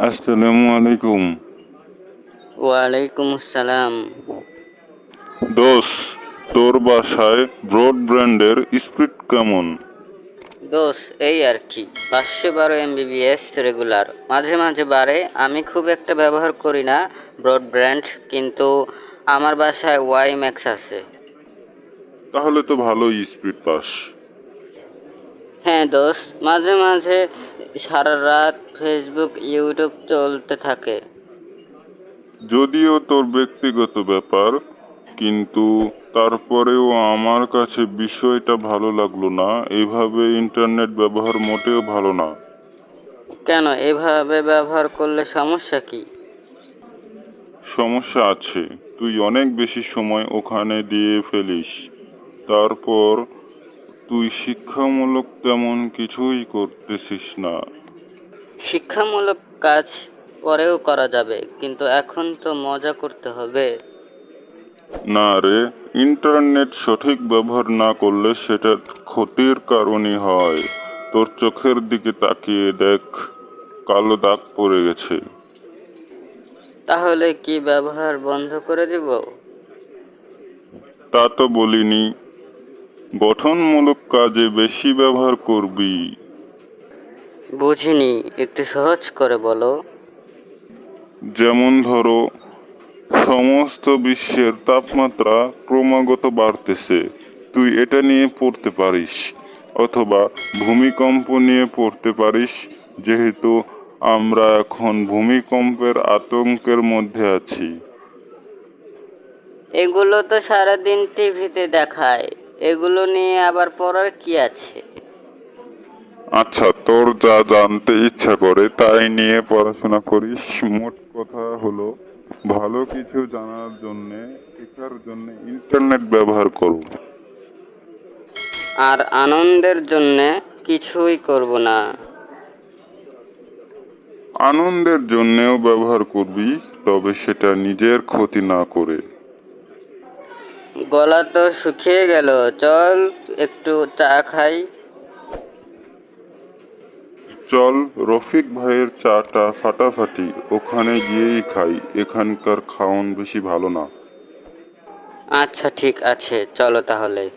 আসসালামু আলাইকুম ওয়ালাইকুম আসসালাম দোষ তোর বাসায় ব্রডব্যান্ডের স্পিড কেমন দোষ এই আর কি পাঁচশো বারো এমবিবিএস রেগুলার মাঝে মাঝে বাড়ে আমি খুব একটা ব্যবহার করি না ব্রডব্যান্ড কিন্তু আমার বাসায় ওয়াই ম্যাক্স আছে। তাহলে তো ভালোই স্পিড পাস হ্যাঁ দোষ মাঝে মাঝে সারা রাত ফেসবুক ইউটিউব চলতে থাকে। যদিও তোর ব্যক্তিগত ব্যাপার কিন্তু তারপরেও আমার কাছে বিষয়টা ভালো লাগল না। এভাবে ইন্টারনেট ব্যবহার মোটেও ভালো না। কেন? এভাবে ব্যবহার করলে সমস্যা কি? সমস্যা আছে। তুই অনেক বেশি সময় ওখানে দিয়ে ফেলিস। তারপর তুই শিক্ষামূলক তেমন কিছুই করতেছিস না। শিক্ষামূলক কাজ পরেও করা যাবে কিন্তু এখন তো মজা করতে হবে। না রে ইন্টারনেট সঠিক ব্যবহার না করলে সেটা ক্ষতির কারণই হয়। তোর চোখের দিকে তাকিয়ে দেখ কালো দাগ পড়ে গেছে। তাহলে কি ব্যবহার বন্ধ করে দিব? তা তো বলিনি। গঠনমূলক কাজে বেশি ব্যবহার করবি। বুঝিনি একটু সহজ করে বলো। যেমন ধরো সমস্ত বিশ্বের তাপমাত্রা ক্রমাগত বাড়তেছে তুই এটা নিয়ে পড়তে পারিস অথবা ভূমিকম্প নিয়ে পড়তে পারিস যেহেতু আমরা এখন ভূমিকম্পের আতঙ্কের মধ্যে আছি। এগুলো তো সারাদিন টিভিতে দেখায়। এগুলো নিয়ে আবার পড়ার কি আছে? আচ্ছা তোর যা জানতে ইচ্ছা করে তাই নিয়ে পড়াশোনা করিস। মোট কথা হলো ভালো কিছু জানার জন্য শেখার জন্য ইন্টারনেট ব্যবহার করো আর আনন্দের জন্যে কিছুই করব না। আনন্দের জন্যেও ব্যবহার করবি তবে সেটা নিজের ক্ষতি না করে। গলা তো শুকিয়ে গেল। চল একটু চা খাই। চল রফিক ভাইয়ের চাটা ফাটাফাটি ওখানে গিয়েই খাই। এখানকার খাওন বেশি ভালো না। আচ্ছা ঠিক আছে। চলো তাহলে।